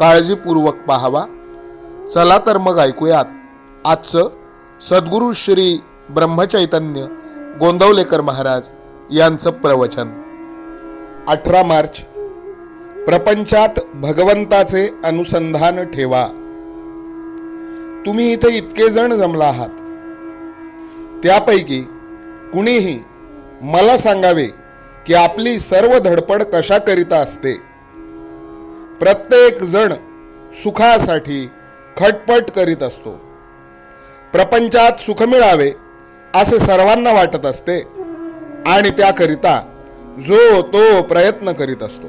काळजीपूर्वक पाहावा. चला तर मग ऐकूयात. आजचं सद्गुरू श्री ब्रह्मचैतन्य गोंदवलेकर महाराज यांचं प्रवचन. अठरा मार्च. प्रपंचात भगवंताचे अनुसंधान ठेवा. तुम्ही इथे इतके जण जमला आहात. त्यापैकी कुणीही मला सांगावे की आपली सर्व धडपड कशाकरिता असते? प्रत्येक जण सुखासाठी खटपट करीत असतो. प्रपंचात सुख मिळावे असे सर्वांना वाटत असते आणि त्याकरिता जो तो प्रयत्न करीत असतो.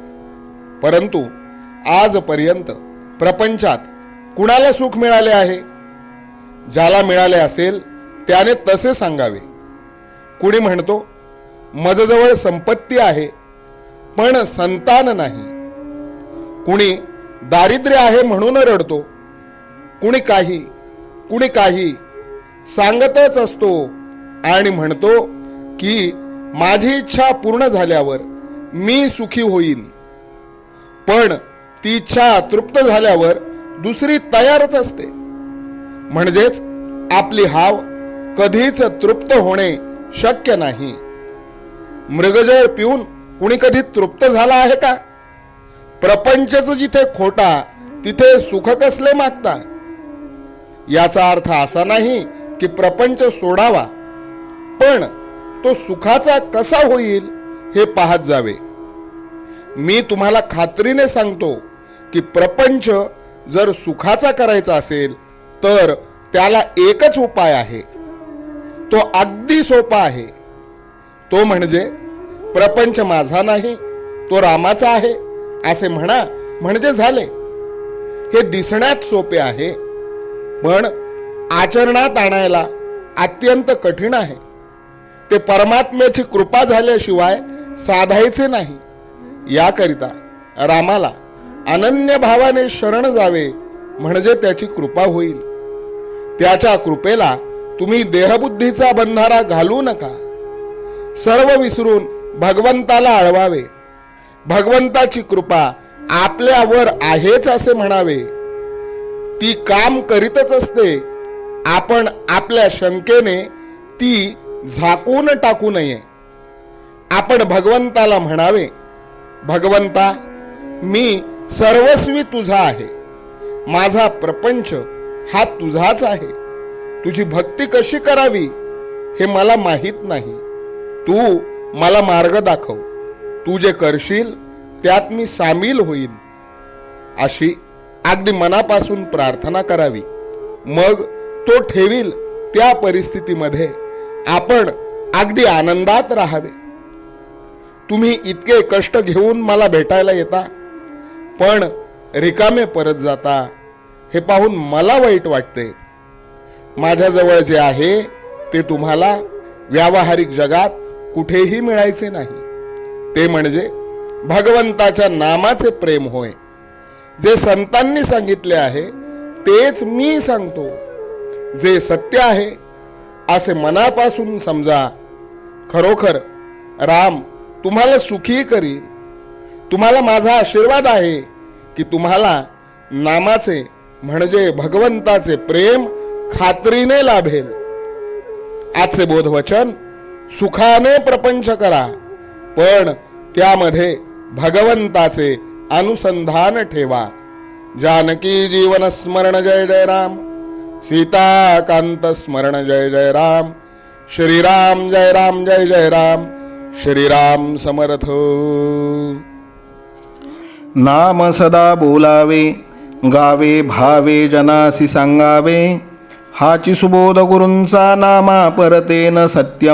परंतु आजपर्यंत प्रपंचात कुणाला सुख मिळाले आहे? ज्याला मिळाले असेल त्याने तसे सांगावे. कुणी म्हणतो मजजवळ संपत्ती आहे पण संतान नाही. कुणी दारिद्र्य आहे म्हणून रडतो कुणी काही कुणी काही सांगतच असतो आणि म्हणतो की माझी इच्छा पूर्ण झाल्यावर मी सुखी होईन. पण ती इच्छा तृप्त झाल्यावर दुसरी तयारच असते. म्हणजेच आपली हाव कधीच तृप्त होणे शक्य नाही. मृगजळ पिऊन कुणी कधी तृप्त झाला आहे का? प्रपंचच जिथे खोटा तिथे सुख कसले मागता? याचा अर्थ असा नाही की प्रपंच सोडावा पण तो सुखाचा कसा होईल हे पाहत जावे. मी तुम्हाला खात्रीने सांगतो की प्रपंच जर सुखाचा करायचा असेल तर त्याला एकच उपाय आहे. तो अगदी सोपा आहे. तो म्हणजे प्रपंच माझा नाही तो रामाचा आहे. असे म्हणा म्हणजे झाले. हे दिसण्यात सोपे आहे पण आचरणात आणायला अत्यंत कठीण आहे. ते परमात्म्याची कृपा झाल्याशिवाय साधायचे नाही. याकरिता रामाला अनन्य भावाने शरण जावे म्हणजे त्याची कृपा होईल. त्याच्या कृपेला तुम्ही देहबुद्धीचा बंधारा घालू नका. सर्व विसरून भगवंताला आळवावे. भगवंताची कृपा आपल्यावर आहेच असे म्हणावे. ती काम करीतच असते. आपण आपल्या शंकेने ती झाकून टाकू नये. आपण भगवंताला म्हणावे भगवंता मी सर्वस्वी तुझा आहे. माझा प्रपंच हा तुझाच आहे. तुझी भक्ती कशी करावी हे मला माहीत नाही. तू मला मार्ग दाखव. तू जे करशील त्यात मी सामील होईन. अशी अगदी मनापासून प्रार्थना करावी. मग तो ठेवील त्या परिस्थितीमध्ये आपण अगदी आनंदात राहावे. तुम्ही इतके कष्ट घेऊन मला भेटायला येता पण रिकामे परत जाता हे पाहून मला वाईट वाटते. माझ्याजवळ जे आहे ते तुम्हाला व्यावहारिक जगात कुठेही मिळायचे नाही. ते म्हणजे भगवंताच्या नामाचे प्रेम होय. जे संतांनी सांगितले आहे तेच मी सांगतो. जे सत्य आहे असे मनापासून समजा खरोखर राम तुम्हाला सुखी करील तुम्हाला माझा आशीर्वाद आहे की तुम्हाला नामाचे म्हणजे भगवंताचे प्रेम खात्रीने लाभेल. आजचे बोधवचन सुखाने प्रपंच करा. पण त्यामध्ये भगवंताचे अनुसंधान ठेवा. जानकी जीवन स्मरण जय जय राम. सीताकांत स्मरण जय जय राम. श्रीराम जय राम जय जय राम. श्रीराम समर्थ. नाम सदा बोलावे गावे भावे जनासी सांगावे. हाची सुबोध गुरूंचा नामा परतेन सत्य